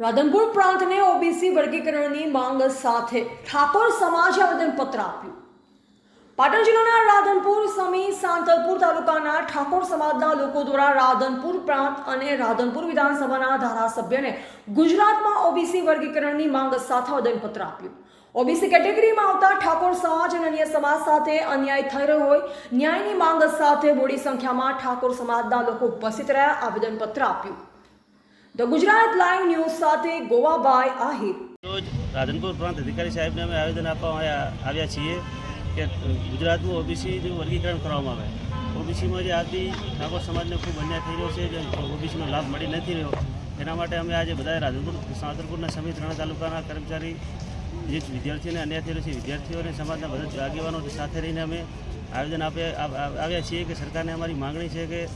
Radhanpur પ્રાંતને OBC વર્ગીકરણની માંગ સાથે ઠાકોર સમાજે આવેદનપત્ર આપ્યું. પાટણ જિલ્લાના રાધનપુર સમી સાંતલપુર તાલુકાના ઠાકોર સમાજના લોકો દ્વારા રાધનપુર પ્રાંત અને રાધનપુર વિધાનસભાના ધારાસભ્યને ગુજરાતમાં ઓબીસી વર્ગીકરણની માંગ સાથે આવેદનપત્ર આપ્યું. ઓબીસી કેટેગરીમાં આવતા ઠાકોર સમાજ અને અન્ય સમાજ સાથે અન્યાય થઈ રહ્યો હોય, ન્યાયની માંગ સાથે મોડી સંખ્યામાં ઠાકોર સમાજના લોકો ઉપસ્થિત રહ્યા આવેદનપત્ર આપ્યું. ધ ગુજરાત લાઈવ ન્યૂઝ સાથે ગોવાભાઈ આહિર. રોજ રાધનપુર પ્રાંત અધિકારી સાહેબને અમે આવેદન આપવા આવ્યા છીએ કે ગુજરાતનું ઓબીસીનું વર્ગીકરણ કરવામાં આવે. ઓબીસીમાં જે આદિ ઠાકોર સમાજને ખૂબ અન્યાય થઈ રહ્યો છે, જે ઓબીસીનો લાભ મળી નથી રહ્યો, એના માટે અમે આજે બધા રાધનપુર સાંતરપુરના સમિત ત્રણ તાલુકાના કર્મચારી, જે વિદ્યાર્થીઓને અન્યાય રહ્યો છે, વિદ્યાર્થીઓ અને સમાજના બધા આગેવાનો સાથે રહીને અમે આવેદન આપે આવ- આવ- આવ્યા છીએ કે સરકારને અમારી માંગણી છે કે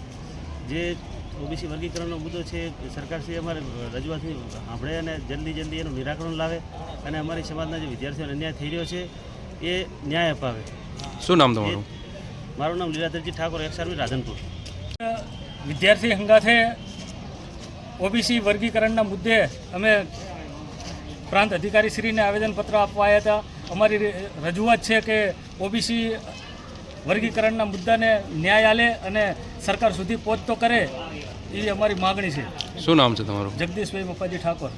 જે ઓબીસી વર્ગીકરણનો મુદ્દો છે એ સરકારશ્રી અમારે રજૂઆતની સાંભળે અને જલ્દી જલ્દી એનું નિરાકરણ લાવે અને અમારી સમાજના જે વિદ્યાર્થીઓને અન્યાય થઈ રહ્યો છે એ ન્યાય અપાવે. શું નામ તમારું? મારું નામ લીલાધરજી ઠાકોર એક્સામી રાધનપુર. વિદ્યાર્થી હંગાથે ઓબીસી વર્ગીકરણના મુદ્દે અમે પ્રાંત અધિકારીશ્રીને આવેદનપત્ર આપવા આવ્યા હતા. અમારી રજૂઆત છે કે ઓબીસી વર્ગીકરણના મુદ્દાને ન્યાય આલે અને સરકાર સુધી પહોંચતો કરે એ અમારી માગણી છે. શું નામ છે તમારું? જગદીશભાઈ મપ્પાજી ઠાકોર.